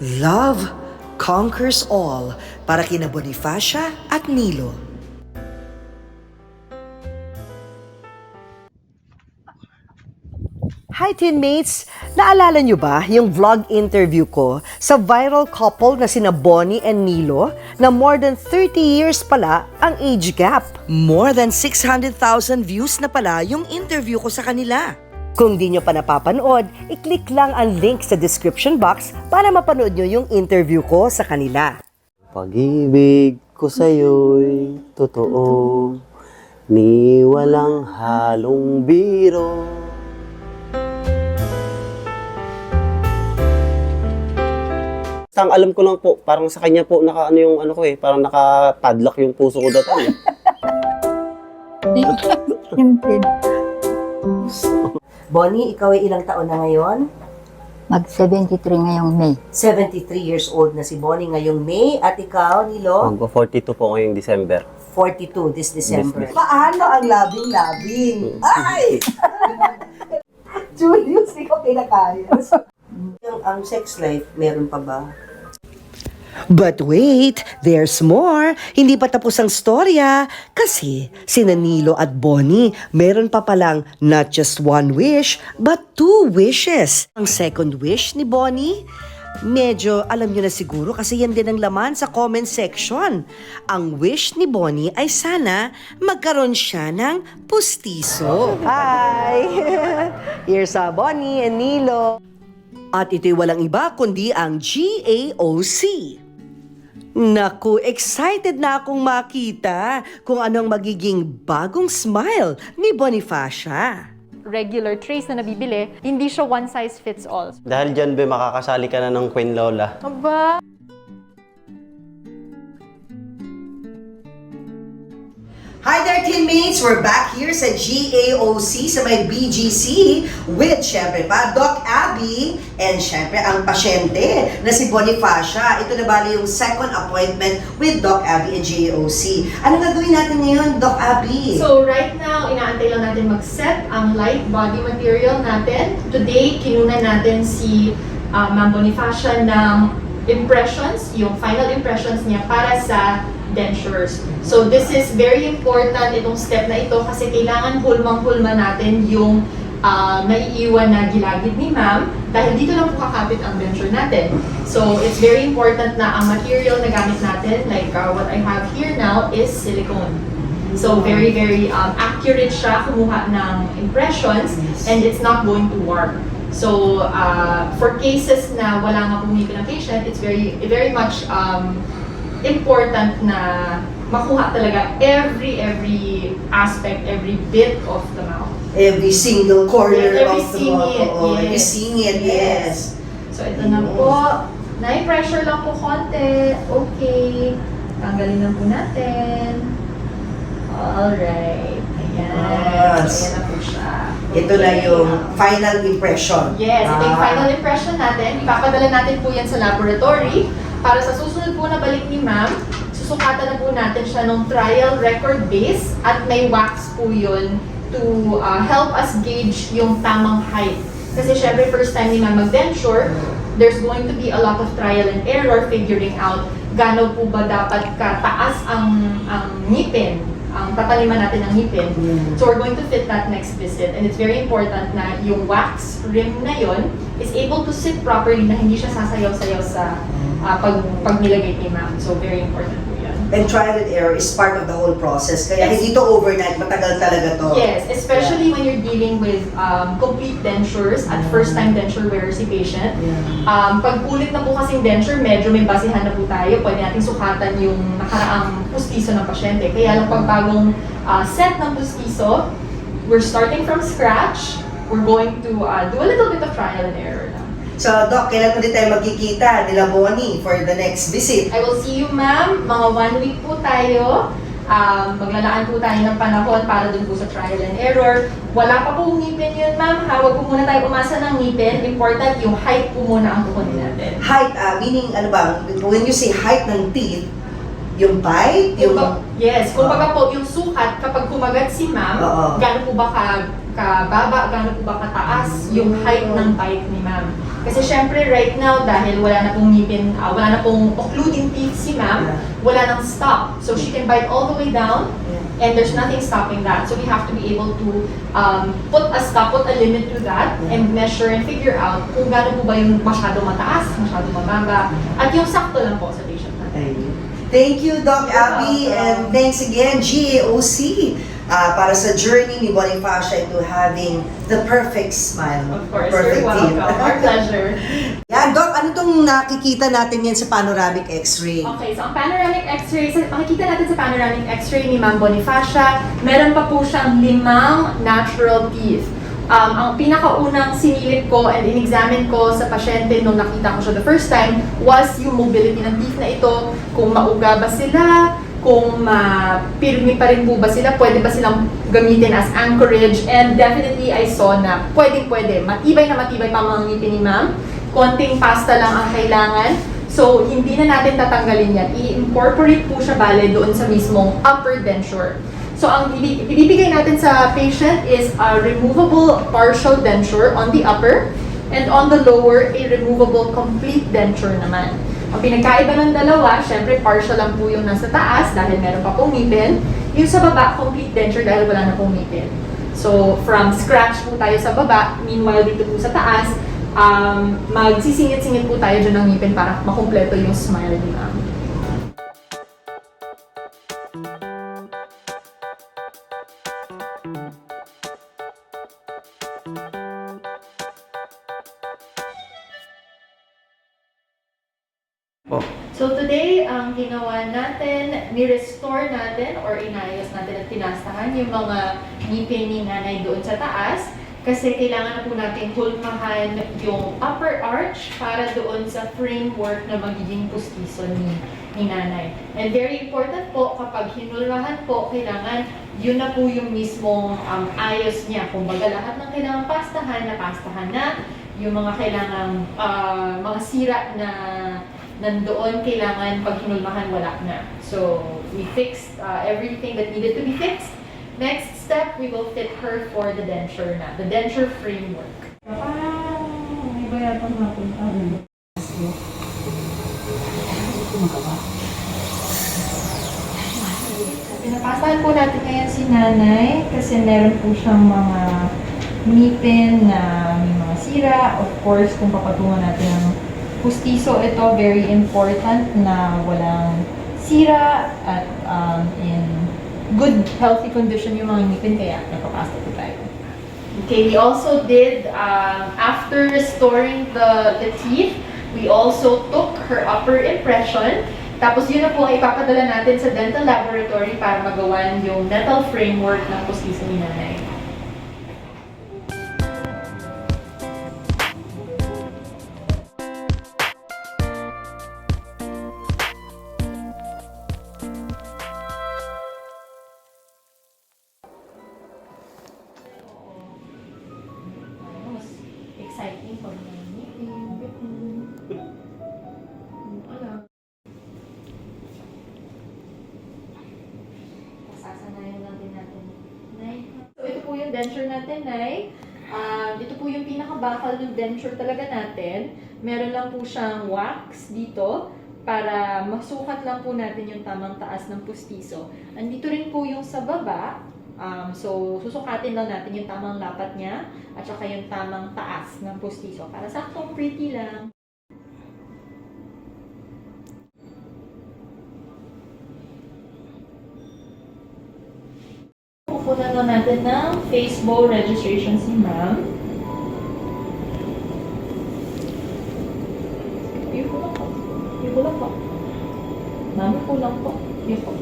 Love conquers all para kina Bonifacia at Nilo. Hi teammates! Naalala nyo ba yung vlog interview ko sa viral couple na sina Bonnie and Nilo na more than 30 years pala ang age gap? More than 600,000 views na pala yung interview ko sa kanila. Kung di nyo pa napapanood, i-click lang ang link sa description box para mapanood nyo yung interview ko sa kanila. Pag-ibig ko sa'yo'y totoo, ni walang halong biro. Ang alam ko lang po, parang sa kanya po naka ano yung ano ko eh, parang naka-padlock yung puso ko dati. eh. Bonnie, ikaw ay ilang taon na ngayon? Mag-73 ngayong May. 73 years old na si Bonnie ngayong May at ikaw, Nilo? Magpo-42 po ngayong December. 42 this December. This- Paano ang labing-labing? Ay! Julius, ikaw pinakayas. Yung ang sex life, meron pa ba? But wait, there's more. Hindi pa tapos ang storya. Kasi si Nilo at Bonnie, meron pa palang not just one wish, but two wishes. Ang second wish ni Bonnie, medyo alam nyo na siguro kasi yan din ang laman sa comment section. Ang wish ni Bonnie ay sana magkaroon siya ng pustiso. Hi! Here's uh, Bonnie and Nilo. At ito'y walang iba kundi ang GAOC. Naku, excited na akong makita kung anong magiging bagong smile ni Bonifacia. regular trays na nabibili, hindi siya one size fits all. Dahil dyan, be, makakasali ka na ng Queen Lola. Aba, Hi there, teammates! We're back here sa GAOC sa may BGC with, syempre pa, Doc Abby and syempre ang pasyente na si Bonifacia. Ito na bali yung second appointment with Doc Abby and GAOC. Ano gagawin natin ngayon, Doc Abby? So right now, inaantay lang natin mag-set ang light body material natin. Today, kinuna natin si uh, Ma'am Bonifacia ng impressions, yung final impressions niya para sa dentures. So this is very important itong step na ito kasi kailangan hulmang-hulma natin yung uh, naiiwan na gilagid ni ma'am dahil dito lang po kakapit ang denture natin. So it's very important na ang material na gamit natin, like uh, what I have here now, is silicone. So very, very um, accurate siya kumuha ng impressions and it's not going to warp. So uh, for cases na wala nga pumipil ng patient, it's very, very much um, important na makuha talaga every, every aspect, every bit of the mouth. Every single corner Yeah, every of the mouth. Every yes. singit, yes. So ito na po. Na-pressure lang po konti. Okay. Tanggalin lang po natin. Alright. Ayan. Yes. Ayan na po siya. Ito na Okay. yung final impression. Yes, ito yung Ah. final impression natin. Ipapadala natin po yan sa laboratory para sa susunod po na balik ni ma'am, susukatan na po natin siya ng trial record base at may wax po yun to uh, help us gauge yung tamang height. Kasi syempre first time ni ma'am mag-denture, there's going to be a lot of trial and error figuring out gaano po ba dapat kataas ang, ang ngipin, ang tataliman natin ng ngipin. So we're going to fit that next visit and it's very important na yung wax rim na yon is able to sit properly na hindi siya sasayaw-sayaw sa ah, pag, pag nilagay ni ma'am. So very important po yan. And trial and error is part of the whole process. Kaya Yes. hindi to overnight, matagal talaga to. Yes, especially when you're dealing with um, complete dentures at first-time denture wearer si patient. Yeah. Um, pag ulit na po kasing denture, medyo may basihan na po tayo. Pwede natin sukatan yung nakaraang pustiso ng pasyente. Kaya lang pag bagong ah, set ng pustiso, we're starting from scratch. We're going to ah, do a little bit of trial and error. So, Doc, kailan ulit tayo magkikita nila Bonnie for the next visit? I will see you, ma'am. Mga one week po tayo. Um, maglalaan po tayo ng panahon para dun po sa trial and error. Wala pa po ngipin yun, ma'am. Ha? Huwag po muna tayo umasa ng ngipin. Important, yung height po muna ang kukunin natin. Height, ah, meaning ano ba, when you say height ng teeth, yung bite, yung... Kumbaga- yes, kumbaga po, yung sukat, kapag kumagat si ma'am, Oo. gaano po ba ka, kababa, gaano po ba kataas yung height ng bite ni ma'am. Kasi syempre right now, dahil wala na pong ngipin, ah, wala na pong occluding teeth si ma'am, wala nang stop. So she can bite all the way down and there's nothing stopping that. So we have to be able to um, put a stop, put a limit to that and measure and figure out kung gaano po ba yung masyado mataas, masyado mababa, at yung sakto lang po sa patient natin. Thank you, Doc Abby, and thanks again, GAOC, ah, para sa journey ni Bonifacia into having the perfect smile. Of course, perfect you're welcome. Our pleasure. Yan, Doc, ano tong nakikita natin yan sa panoramic x-ray? Okay, so ang panoramic x-ray, sa, makikita natin sa panoramic x-ray ni Ma'am Bonifacia, meron pa po siyang limang natural teeth. Um, ang pinakaunang sinilip ko and in-examine ko sa pasyente nung nakita ko siya the first time was yung mobility ng teeth na ito, kung mauga ba sila, kung mapirmi pa rin po ba sila, pwede ba silang gamitin as anchorage, and definitely I saw na pwedeng-pwede, matibay na matibay pa mga ngipin ni ma'am, konting pasta lang ang kailangan, So, hindi na natin tatanggalin yan. I-incorporate po siya bale doon sa mismong upper denture. So, ang ibi- ibibigay natin sa patient is a removable partial denture on the upper and on the lower, a removable complete denture naman. Ang pinagkaiba ng dalawa, syempre partial lang po yung nasa taas dahil meron pa pong ngipin. Yung sa baba, complete denture dahil wala na pong ngipin. So, from scratch po tayo sa baba, meanwhile dito po sa taas, um, magsisingit-singit po tayo dyan ng ngipin para makumpleto yung smile ni ma'am. Ginawa natin, ni-restore natin or inayos natin at tinastahan yung mga ngipin ni nanay doon sa taas kasi kailangan na po natin hulmahan yung upper arch para doon sa framework na magiging pustiso ni, ni nanay. And very important po, kapag hinulmahan po, kailangan yun na po yung mismong um, ayos niya. Kung baga lahat ng kailangan pastahan, napastahan na. Yung mga kailangan, ah, mga sira na nandoon, kailangan pag hinulmahan, wala na. So, we fixed uh, everything that needed to be fixed. Next step, we will fit her for the denture na, the denture framework. Pinapasahan po natin ngayon si nanay kasi meron po siyang mga ngipin na may mga sira. Of course, kung papatungan natin ng pustiso, ito very important na walang sira at um, in good healthy condition yung mga ngipin kaya napapasta po tayo. Okay, we also did, um, after restoring the, the teeth, we also took her upper impression. Tapos yun na po ay ipapadala natin sa dental laboratory para magawan yung metal framework ng pustiso ni nanay. Pinakabakal ng denture talaga natin. Meron lang po siyang wax dito para masukat lang po natin yung tamang taas ng pustiso. Andito rin po yung sa baba. Um, so, susukatin lang natin yung tamang lapat niya at saka yung tamang taas ng pustiso para saktong pretty lang. Pupunan lang natin ng face bow registration si ma'am. Yun po lang po. Yun po lang po. Ma'am, po lang po. Po.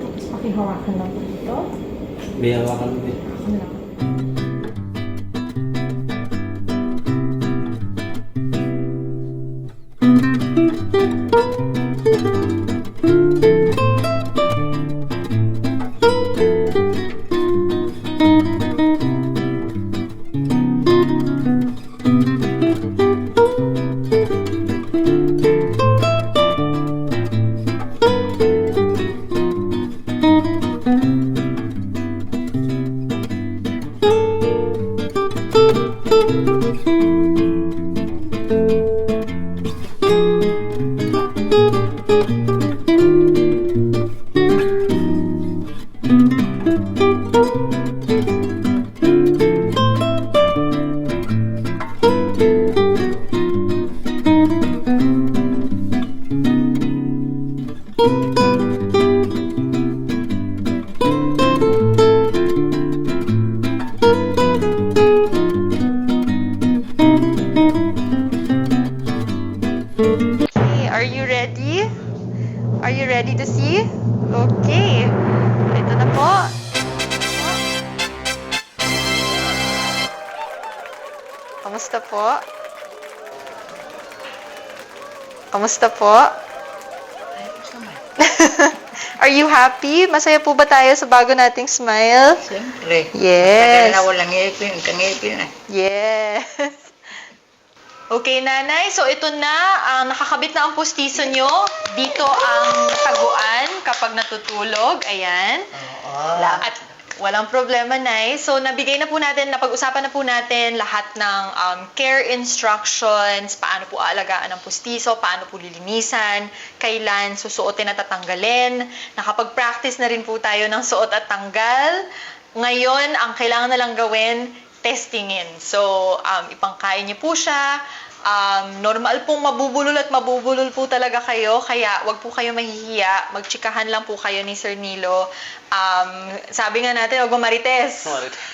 Tapos pakihawakan lang po dito. May hawakan mo. Ako na lang. Okay, Kamusta po? Are you happy? Masaya po ba tayo sa bago nating smile? Siyempre. Yes. Tagal na walang ngipin, kangipin na. Yes. Okay, nanay. So, ito na. Ang nakakabit na ang pustiso nyo. Dito ang taguan kapag natutulog. Ayan. At walang problema, nay. So, nabigay na po natin, napag-usapan na po natin lahat ng um, care instructions, paano po aalagaan ang pustiso, paano po lilinisan, kailan susuotin at tatanggalin. Nakapag-practice na rin po tayo ng suot at tanggal. Ngayon, ang kailangan na lang gawin, testingin. So, um, ipangkain niyo po siya. Um, normal pong mabubulol at mabubulol po talaga kayo, kaya wag po kayo mahihiya. Magtsikahan lang po kayo ni Sir Nilo. Um, sabi nga natin, wag. Marites.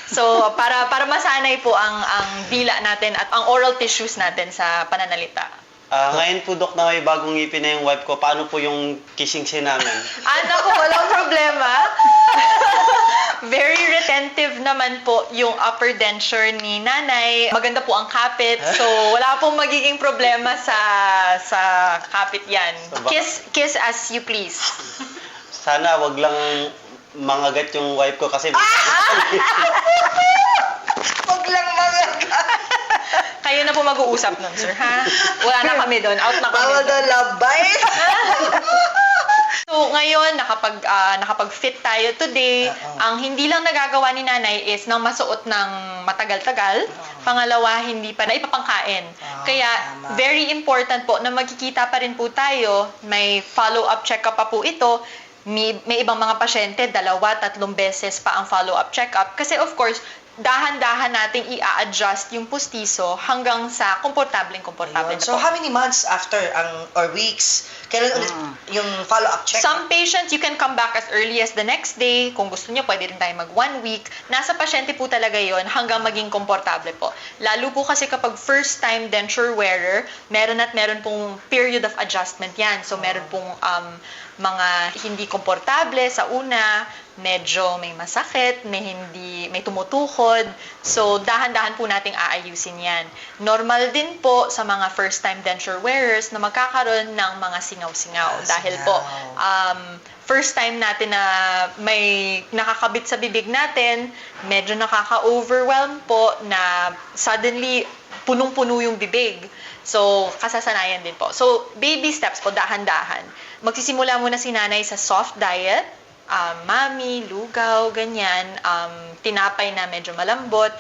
So, para para masanay po ang ang dila natin at ang oral tissues natin sa pananalita. Ah, ngayon po, Dok, na may bagong ngipin na yung wife ko, paano po yung kissing scene namin? Ah, naku, walang problema. Very retentive naman po yung upper denture ni nanay. Maganda po ang kapit. So, wala pong magiging problema sa sa kapit yan. So, baka- Kiss kiss as you please. Sana wag lang mangagat yung wife ko kasi Huwag lang mga Kayo na po mag-uusap nun, sir, ha? Wala na kami doon. Out na kami Bawal doon. na. So, ngayon, nakapag, ah, nakapag-fit tayo today. Ang hindi lang nagagawa ni nanay is nang masuot ng matagal-tagal. Pangalawa, hindi pa na ipapangkain. Kaya, very important po na magkikita pa rin po tayo. May follow-up check-up pa po ito. May, may ibang mga pasyente, dalawa, tatlong beses pa ang follow-up check-up. Kasi of course, dahan-dahan nating i-adjust yung pustiso hanggang sa komportableng komportable na So po. how many months after ang or weeks kailan ulit yung follow-up check? Some patients, you can come back as early as the next day. Kung gusto niyo, pwede rin tayo mag one week. Nasa pasyente po talaga yon hanggang maging komportable po. Lalo po kasi kapag first-time denture wearer, meron at meron pong period of adjustment yan. So, meron pong um, mga hindi komportable sa una, medyo may masakit, may hindi, may tumutukod. So, dahan-dahan po nating aayusin yan. Normal din po sa mga first-time denture wearers na magkakaroon ng mga singaw-singaw. Ah, dahil po, singaw. um, first time natin na may nakakabit sa bibig natin, medyo nakaka-overwhelm po na suddenly punong-puno yung bibig. So, kasasanayan din po. So, baby steps po, dahan-dahan. Magsisimula muna si nanay sa soft diet, um, mami, lugaw, ganyan, um, tinapay na medyo malambot,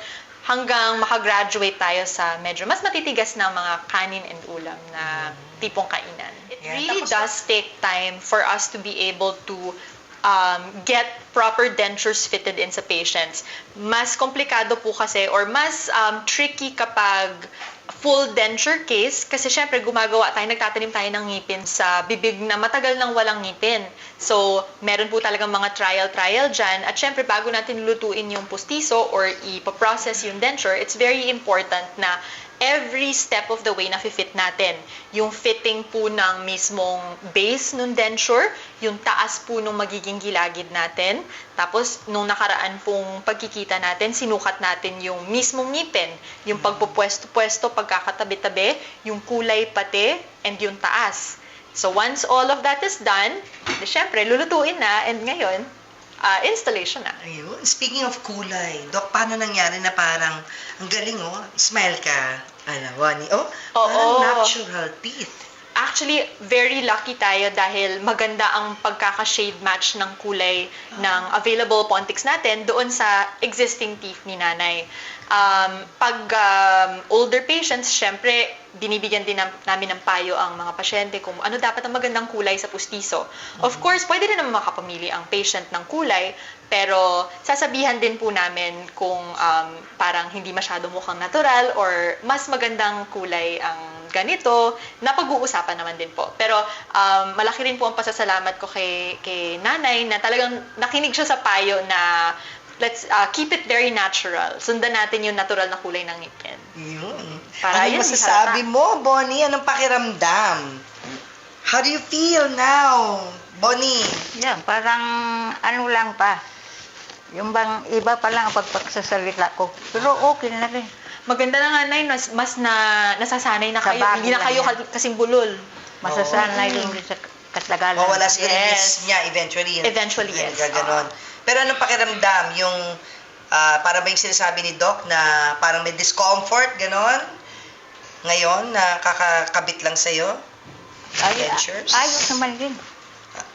hanggang makagraduate tayo sa medyo mas matitigas na mga kanin and ulam na tipong kainan. It Yeah, really tapos- does take time for us to be able to um, get proper dentures fitted in sa patients. Mas komplikado po kasi or mas um, tricky kapag full denture case kasi syempre gumagawa tayo, nagtatanim tayo ng ngipin sa bibig na matagal nang walang ngipin. So, meron po talagang mga trial-trial dyan. At syempre, bago natin lutuin yung pustiso or ipoprocess yung denture, it's very important na every step of the way na fit natin. Yung fitting po ng mismong base ng denture, yung taas po nung magiging gilagid natin, tapos nung nakaraan pong pagkikita natin, sinukat natin yung mismong ngipin, yung pagpupwesto-pwesto, pagkakatabi-tabi, yung kulay pati, and yung taas. So once all of that is done, syempre, lulutuin na, and ngayon, ah, installation na. Ayun. Speaking of kulay, Dok, paano nangyari na parang, ang galing oh, smile ka, alawa ni, oh, parang natural teeth. Actually, very lucky tayo dahil maganda ang pagkaka-shade match ng kulay ng available Pontics natin doon sa existing teeth ni nanay. Um, pag um, older patients, syempre, binibigyan din nam- namin ng payo ang mga pasyente kung ano dapat ang magandang kulay sa pustiso. Of course, pwede rin naman makapamili ang patient ng kulay, Pero sasabihan din po namin kung um, parang hindi masyado mukhang natural or mas magandang kulay ang ganito, napag-uusapan naman din po. Pero um, malaki rin po ang pasasalamat ko kay, kay nanay na talagang nakinig siya sa payo na let's uh, keep it very natural. Sundan natin yung natural na kulay ng ngipin. Yun. Para Anong yun, masasabi halata. mo, Bonnie? Anong pakiramdam? How do you feel now, Bonnie? Yan, parang ano lang pa. Yung bang iba pa lang ang pagpagsasalita ko. Pero okay na rin. Maganda na nga, Nay, mas, mas na, nasasanay na Sa kayo. Hindi na kayo yan. ka- kasing bulol. Masasanay din sa katagalan. Mawala yung Yes. niya eventually. Eventually, yes. Gaganon. Pero anong pakiramdam? Yung, ah, para ba yung sinasabi ni Doc na parang may discomfort, ganon? Ngayon, na kakakabit lang sa'yo? Ay, Dentures? ayos naman din.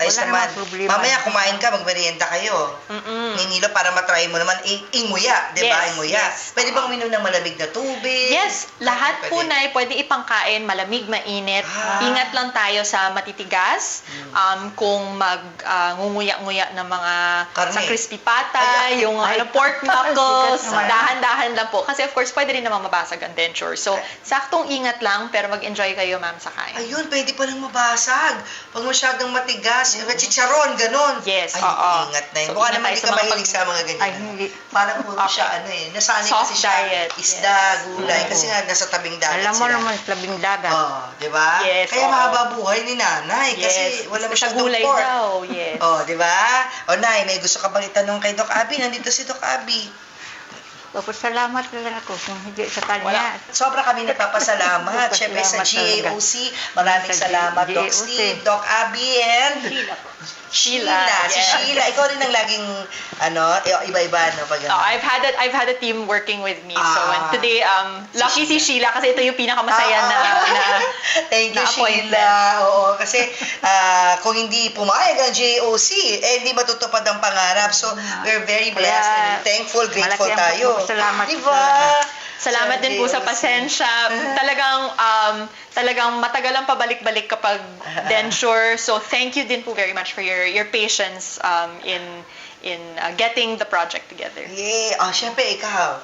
Ayos Wala naman. namang problema. Mamaya kumain ka, magmerienda kayo. Mm-mm. Ni Nilo para matry mo naman i- inguya, 'di ba? Yes, Inguya. yes. Pwede bang uminom ng malamig na tubig? Yes, lahat po na pwede ipangkain, malamig, mainit. Ah. Ingat lang tayo sa matitigas. Um, kung mag ah, ngunguya-nguya ng mga Karne. sa crispy pata, Ay, ay, yung ay, ano, pork knuckles, naman. dahan-dahan lang po. Kasi of course, pwede rin naman mabasag ang denture. So, saktong ingat lang, pero mag-enjoy kayo, ma'am, sa kain. Ayun, pwede palang mabasag. Pag masyadong matigas, chicharon, ganon. Yes, Ay, oo. ingat na yun. So, ingat naman tayo hindi sa ka mga mahilig pag- sa mga ganyan. Ay, hindi. Parang puro Okay. siya, ano eh. Nasanay Soft kasi siya. diet, Isda, yes. gulay. Oo. Kasi nga, nasa tabing dagat Alam mo sila. naman, labing dagat. Oo, di ba? Yes, Kaya oo. mahaba buhay ni nanay. Kasi Yes, wala sa masyadong gulay pork. daw, yes. Oh, di ba? O, Nay, may gusto ka bang itanong kay Doc Abby? Nandito si Doc Abby. Papasalamat lang ako kung hindi sa kanya. Wala. Sobra kami nagpapasalamat. Siyempre sa. GAOC, maraming Sa salamat Doc. Steve, Doc Abby, and Sheila, Si yes. Sheila. Ikaw rin ang laging, ano, iba-iba, no? Pag, Oh, I've had a, I've had a team working with me. so Ah. and today um lucky si Sheila kasi ito yung pinakamasaya na, Ah, na Thank you, na. Sheila. Oo, kasi ah, kung hindi pumayag ang JOC, eh, hindi matutupad ang pangarap. So, we're very blessed and Kaya, thankful, grateful tayo. pagpapasalamat Di ba? Salamat din po sa pasensya. Talagang um talagang matagal ang pabalik-balik kapag denture. So thank you din po very much for your your patience um in in uh, getting the project together. Yeah. Oh, syempre, ikaw.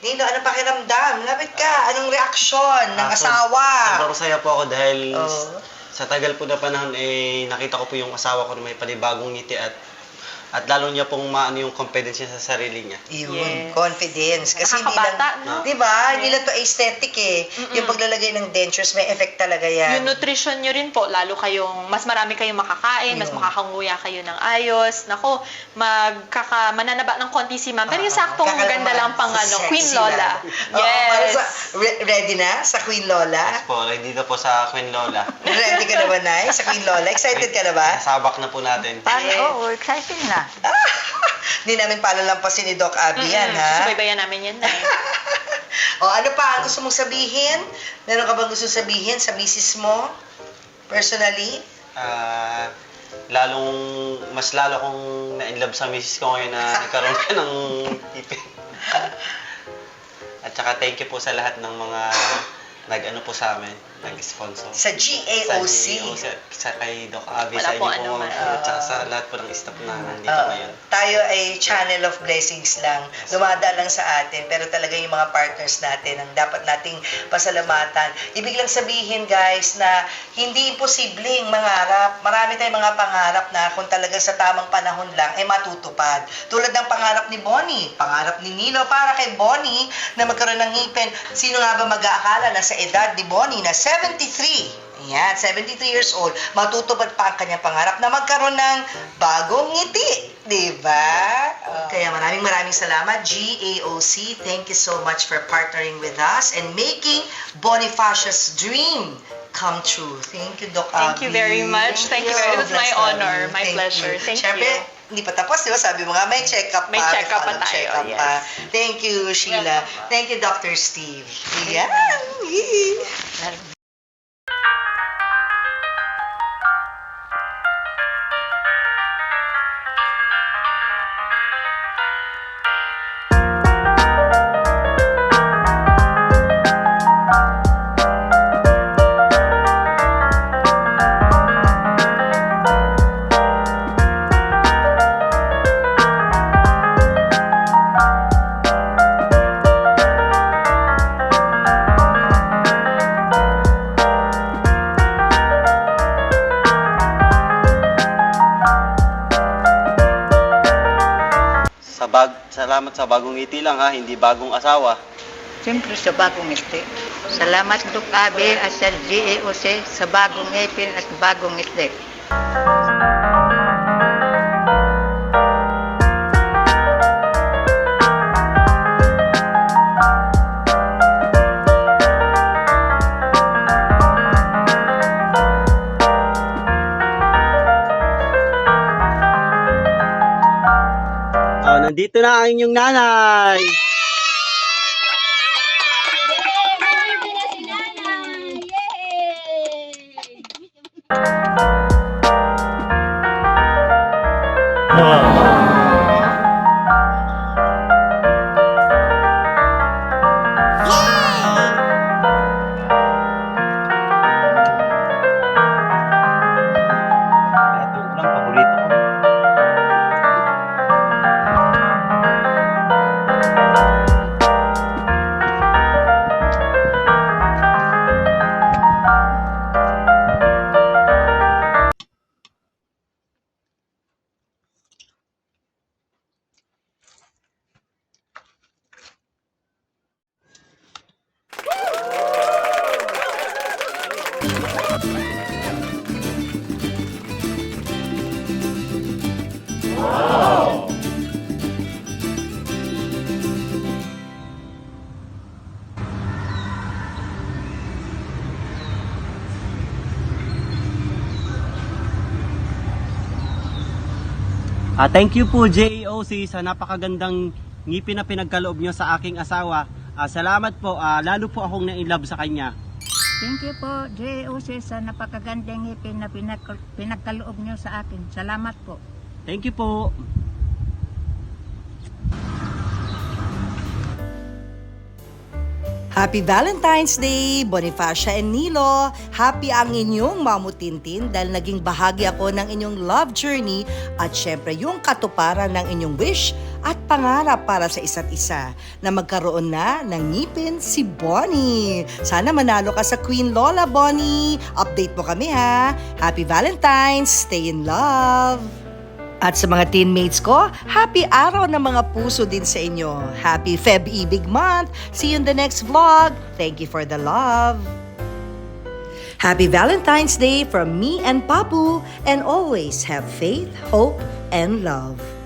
Nino, anong pakiramdam? Lapit ka. Anong reaksyon ng Ah, so- asawa? Sobrang saya po ako dahil Oo. s- sa tagal po na panahon, eh, nakita ko po yung asawa ko na may panibagong ngiti at at lalo niya pong maano yung confidence niya sa sarili niya. Yun, Yes. confidence. Kasi hindi lang, Nakakabata, no? di ba? Hindi lang to aesthetic eh. Yung paglalagay ng dentures, may effect talaga yan. Yung nutrition nyo rin po, lalo kayong, mas marami kayong makakain, mas Yun. makakanguya kayo ng ayos. Nako, magkaka, mananaba ng konti si ma'am. Pero yung Ah, saktong kakalaman. ganda lang pang ano, Sexy Queen Lola. lang. Oo, para Yes. sa, re- ready na sa Queen Lola? Yes po, ready na po sa Queen Lola. ready ka na ba, Nay? Sa Queen Lola? Excited ka na ba? Sabak na po natin. Paano? Oo, excited na. Hindi namin palalampasin ni Doc Abby yan, Mm-mm, ha? Susubaybayan namin yan, Nay. o ano pa ang gusto mong sabihin? Meron ka bang gusto sabihin sa misis mo? Personally? Ah, lalong, mas lalo akong na-inlove sa misis ko ngayon na nagkaroon ka ng ipin. At saka thank you po sa lahat ng mga nag-ano po sa amin, nag-sponsor. Sa GAOC. Sa GAOC, sa kay Doc Wala sa inyo po ano man. at saka sa lahat po ng staff na nandito Oo. ngayon. tayo ay channel of blessings lang. Lumada lang sa atin. Pero talaga yung mga partners natin ang dapat nating pasalamatan. Ibig lang sabihin guys na hindi imposibleng mangarap. Marami tayong mga pangarap na kung talaga sa tamang panahon lang ay matutupad. Tulad ng pangarap ni Bonnie. Pangarap ni Nino para kay Bonnie na magkaroon ng ngipin. Sino nga ba mag-aakala na sa edad ni Bonnie na 73 Ayan, 73 years old, matutupad pa ang kanyang pangarap na magkaroon ng bagong ngiti. Di ba? Kaya maraming maraming salamat, GAOC. Thank you so much for partnering with us and making Bonifacius' dream come true. Thank you, Doc Thank you Abby. very much. Thank you very- it was my honor, you. my pleasure. Thank Siyempre, you. hindi pa tapos, di ba? Sabi mo nga, may check-up May pa. check-up pa tayo, check-up yes. pa. Thank you, Sheila. Thank you, Dr. Steve. Bag, salamat sa bagong ngiti lang ha, hindi bagong asawa. Siyempre sa bagong ngiti. Salamat Dok Abe at sa GEOC sa bagong ngipin at bagong ngiti. Nandito na ang inyong nanay. Ah, thank you po JEOC sa napakagandang ngipin na pinagkaloob nyo sa aking asawa. Ah, salamat po, ah, lalo po akong na-inlove sa kanya. Thank you po GEOC sa napakagandang ngipin na pinag- pinagkaloob niyo sa akin. Salamat po. Thank you po. Happy Valentine's Day, Bonifacia and Nilo. Happy ang inyong mamutintin dahil naging bahagi ako ng inyong love journey at syempre yung katuparan ng inyong wish at pangarap para sa isa't isa na magkaroon na ng ngipin si Bonnie. Sana manalo ka sa Queen Lola, Bonnie. Update mo kami ha. Happy Valentine's, stay in love. At sa mga teammates ko, happy araw ng mga puso din sa inyo. Happy Feb Ibig Month. See you in the next vlog. Thank you for the love. Happy Valentine's Day from me and Papu. And always have faith, hope, and love.